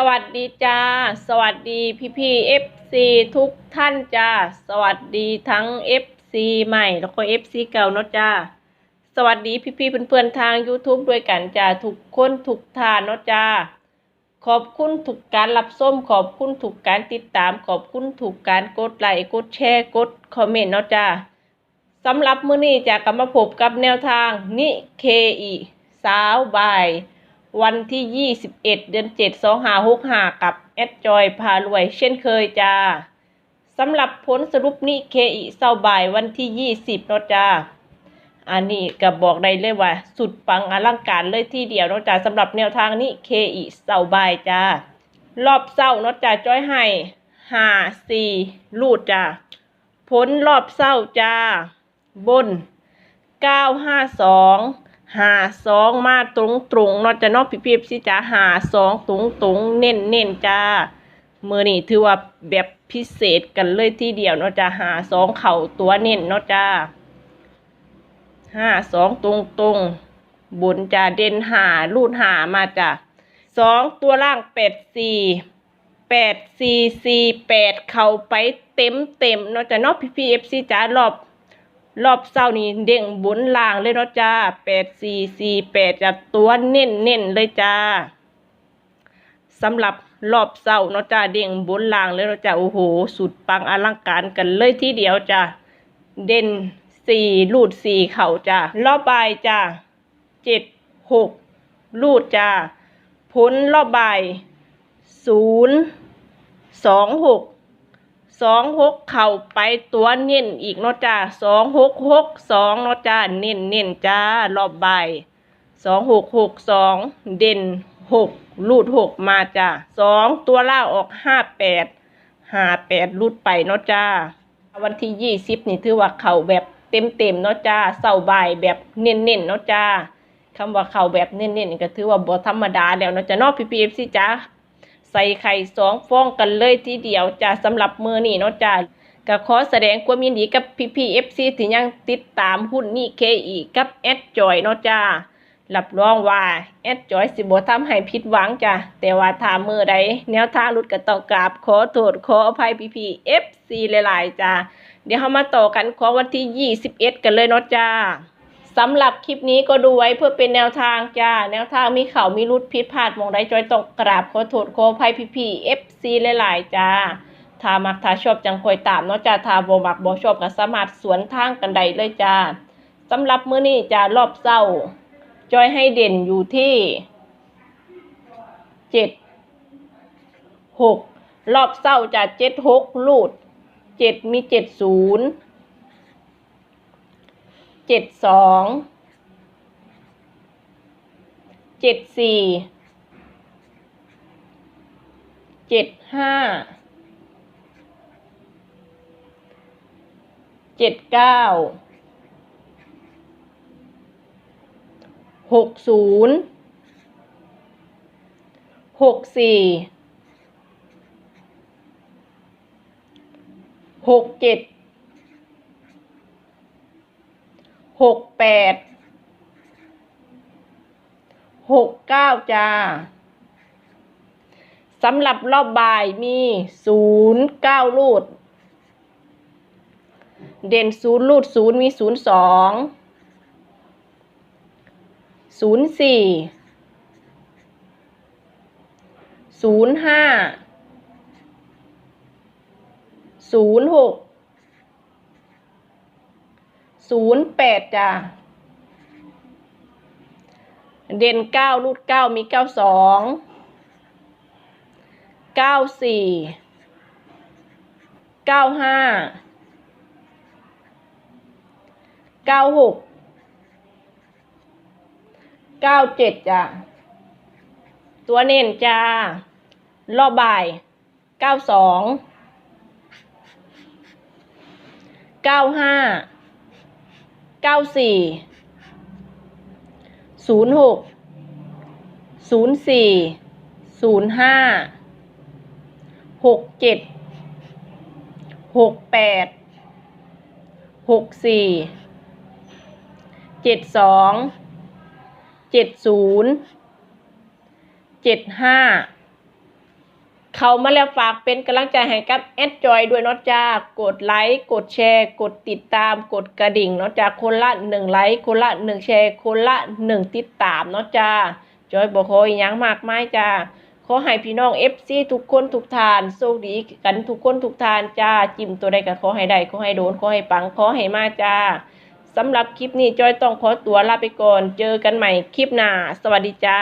สวัสดีจ้า สวัสดีพี่พี่เอฟซีทุกท่านจ้า สวัสดีทั้งเอฟซีใหม่แล้วก็เอฟซีเก่าเนาะจ้า สวัสดีพี่พี่ๆเพื่อนๆทาง YouTube ด้วยกันจ้าทุกคนทุกท่านเนาะจ้า ขอบคุณทุกการรับส้มขอบคุณทุกการติดตาม ขอบคุณทุกการกดไลค์กดแชร์กดคอมเมนต์เนาะจ้าสำหรับมื้อนี้จะกลับมาพบกับแนวทางนิเคอีสาวบาย วันที่ 21 เดือน7 2 5 6 5 กับแอดจอยพารวย เช่นเคยจ้าสำหรับผลสรุปนิเคอีเศร้าบ่ายวันที่ 20เนาะจ้าอันนี้ก็บอกได้เลยว่า สุดปังอลังการเลยที่เดียวเนาะจ้าสำหรับแนวทางนี้เคอีเศร้าบ่ายจ้ารอบเศร้าเนาะจ้าจ้อยให้ห้าสี่ลูดจ้าผลรอบเศร้าจ้าบนเก้าห้าสอง หาสองมาตรงตรงเนาะจะนอกพี่พีสิจ้าหาสองตรงตรงเน้นเน้นจ้ามือนี่ถือว่าแบบพิเศษกันเลยที่เดียวเนาะจ้าหาสองเข่าตัวเน้นเนาะจ้าห้าสองตรงตรงๆบนจะเด่นหาลูดหามาจ้ะสองตัวล่างแปดสี่แปดสี่สี่แปดเข้าไปเต็มเต็มเนาะจ้ะเนาะพีพีเอฟซีจ้ารอบ รอบเศร้านี่เด้งบนล่างเลยเนาะจ้าแปดสี่สี่แปดจากตัวเน้นเน้นเลยจ้าสำหรับรอบเศร้าเนาะจ้าเด้งบนล่างเลยเนาะจ้าโอ้โห สุดปังอลังการกันเลยทีเดียวจ้าเด่นสี่ลูดสี่เข่าจ้ารอบบ่ายจ้าเจ็ดหกลูดจ้าผลรอบบ่ายศูนย์สองหก สองหกเข่าไปตัวเน้นอีกเนาะจ้าสองหกหกสองเนาะจ้าเน้นเน้นจ้ารอบใบสองหกหกสองเด่นหกลูดหกมาจ้าสองตัวล่าออกห้าแปดห้าแปดลูดไปเนาะจ้าวันที่ยี่สิบนี่ถือว่าเข่าแบบเต็มเต็มเนาะจ้าเสาบ่ายแบบเน้นเน้นเนาะจ้าคำว่าเข่าแบบเน้นเน้นๆก็ถือว่าบ่ธรรมดาแล้วเนาะจ้าเนาะพีพีเอฟซีจ้า ส่ไข่สองฟองกันเลยทีเดียวจ้าสำหรับมือนี่เนาะจ้าก็ขอแสดงความยินดีกับพี่พีเอฟซีที่ยังติดตามหุ้นนี่เคอีกับแอดจอยเนาะจ้ารับรองว่าแอดจอยสิบ่ทำให้ผิดหวังจ้ะแต่ว่าถามือใดแนวทางหลุดก็ต้อกราบขอโทษขออภัยพี่พี่ FC หลายๆจ้ะเดี๋ยวเรามาต่อกันของวันที่21กันเลยเนาะจ้า สำหรับคลิปนี้ก็ดูไว้เพื่อเป็นแนวทางจ้า แนวทางมีเขามีรุดผิดพลาดมองใดจอยต้องกราบขอโทษขออภัยพี่พี่ FC หลายๆจ้าถ้ามักถ้าชอบจังคอยตามเนาะจ้าถ้าบ่มักบ่ชอบก็สามารถสวนทางกันได้เลยจ้าสำหรับมื้อนี้จ้ารอบเช้า จอยให้เด่นอยู่ที่เจ็ดหกรอบเศร้าจะเจ็ดหกลูดเจ็ดมีเจ็ดศูนย์ เจ็ดสองเจ็ดสี่เจ็ดห้าเจ็ดเก้าหกศูนย์หกสี่หกเจ็ด หกแปดหกเก้าจ้าสำหรับรอบบ่ายมีศูนย์เก้าลูด เด่นศูนย์ลูดศูนย์มีศูนย์สองศูนย์สี่ศูนย์ห้าศูนย์หก ศูนย์แปดจ้ะ เด่นเก้ารูดเก้ามีเก้าสองเก้าสี่เก้าห้าเก้าหกเก้าเจ็ดจ้ะ ตัวเน้นจ้ารอบบ่ายเก้าสองเก้าห้า เก้าสี่ศูนย์หกศูนย์สี่ศูนย์ห้าหกเจ็ดหกแปดหกสี่เจ็ดสองเจ็ดศูนย์เจ็ดห้า เข้ามาแล้วฝากเป็นกำลังใจให้กับแอดจอยด้วยเนาะจ้ากดไลค์กดแชร์ กดติดตาม กดกระดิ่งเนาะจ้าคนละหนึ่งไลค์คนละหนึ่งแชร์คนละหนึ่งติดตามเนาะจ้าจอยบอกขออีหยังมากมายจ้าขอให้พี่น้อง FC ทุกคนทุกทานโชคดีกันทุกคนทุกทานจ้าจิ้มตัวใดก็ขอให้ได้ขอให้โดนขอให้ปังขอให้มาจ้าสำหรับคลิปนี้จอยต้องขอตัวลาไปก่อน เจอกันใหม่คลิปหน้า สวัสดีจ้า